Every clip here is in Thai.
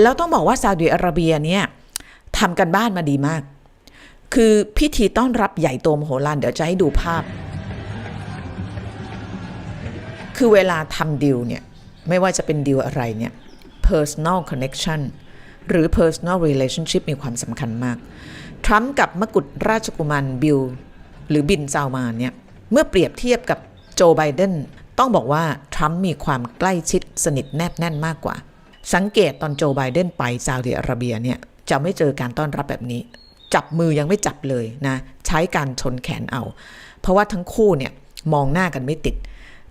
แล้วต้องบอกว่าซาอุดิอาระเบียเนี่ยทำกันบ้านมาดีมาก คือพิธีต้อนรับใหญ่โตมโหฬารเดี๋ยวจะให้ดูภาพ คือเวลาทำดีลเนี่ย ไม่ว่าจะเป็นดีลอะไรเนี่ย personal connection หรือ personal relationship มีความสำคัญมาก ทรัมป์กับมกุฎราชกุมารบิล หรือบินซาวมานเนี่ย เมื่อเปรียบเทียบกับโจไบเดนต้องบอกว่า ทรัมป์มีความใกล้ชิดสนิทแนบแน่นมากกว่า สังเกตตอนโจไบเดนไปซาอุดิอาระเบียเนี่ยจะไม่เจอการต้อนรับแบบนี้ จับมือยังไม่จับเลยนะใช้การชนแขนเอา เพราะว่าทั้งคู่เนี่ยมองหน้ากันไม่ติด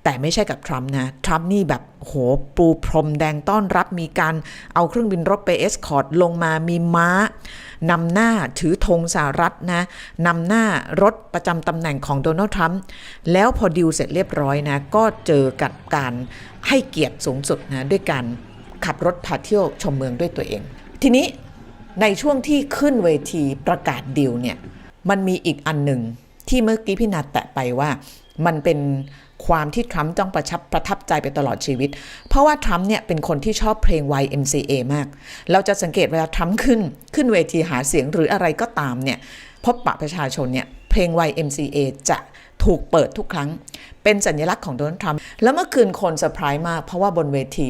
แต่ไม่ใช่กับทรัมป์นะทรัมป์นี่แบบโหปูพรมแดงต้อนรับมีการเอาเครื่องบินรบไปเอสคอร์ตลงมามีม้านำหน้าถือธงสหรัฐนะนำหน้ารถประจำตำแหน่งของโดนัลด์ทรัมป์แล้วพอดิวเสร็จเรียบร้อยนะก็เจอกับการให้เกียรติสูงสุดนะด้วยการ ขับรถพาเที่ยวชมเมืองด้วยตัวเอง ทีนี้ในช่วงที่ขึ้นเวทีประกาศดิวเนี่ยมันมีอีกอันหนึ่งที่เมื่อกี้พี่นาแตะไปว่ามันเป็นความที่ทรัมป์ต้องประชับประทับใจไปตลอดชีวิต เพราะว่าทรัมป์เนี่ยเป็นคนที่ชอบเพลง YMCA มาก เราจะสังเกตเวลาทรัมป์ขึ้นขึ้นเวทีหาเสียงหรืออะไรก็ตามเนี่ยพบปะประชาชนเนี่ยเพลง YMCA จะถูกเปิดทุกครั้ง เป็นสัญลักษณ์ของโดนัลด์ทรัมป์แล้วเมื่อคืนคนเซอร์ไพรส์มาก เพราะว่าบนเวที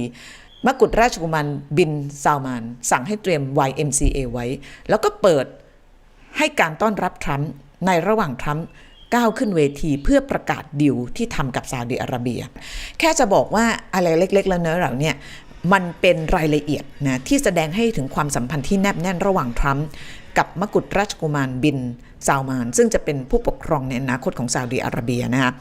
มกุฎราชกุมารบินซาวมาน สั่งให้เตรียม YMCA ไว้ แล้วก็เปิดให้การต้อนรับทรัมป์ในระหว่างทรัมป์ก้าวขึ้นเวทีเพื่อประกาศดิวที่ทำกับซาอุดิอาระเบีย แค่จะบอกว่าอะไรเล็กๆ แล้วเนอะเหล่าเนี่ยมันเป็นรายละเอียดนะที่แสดงให้ถึงความสัมพันธ์ที่แนบแน่นระหว่างทรัมป์กับมกุฎราชกุมารบินซาวมาน ซึ่งจะเป็นผู้ปกครองในอนาคตของซาอุดิอาระเบียนะคะ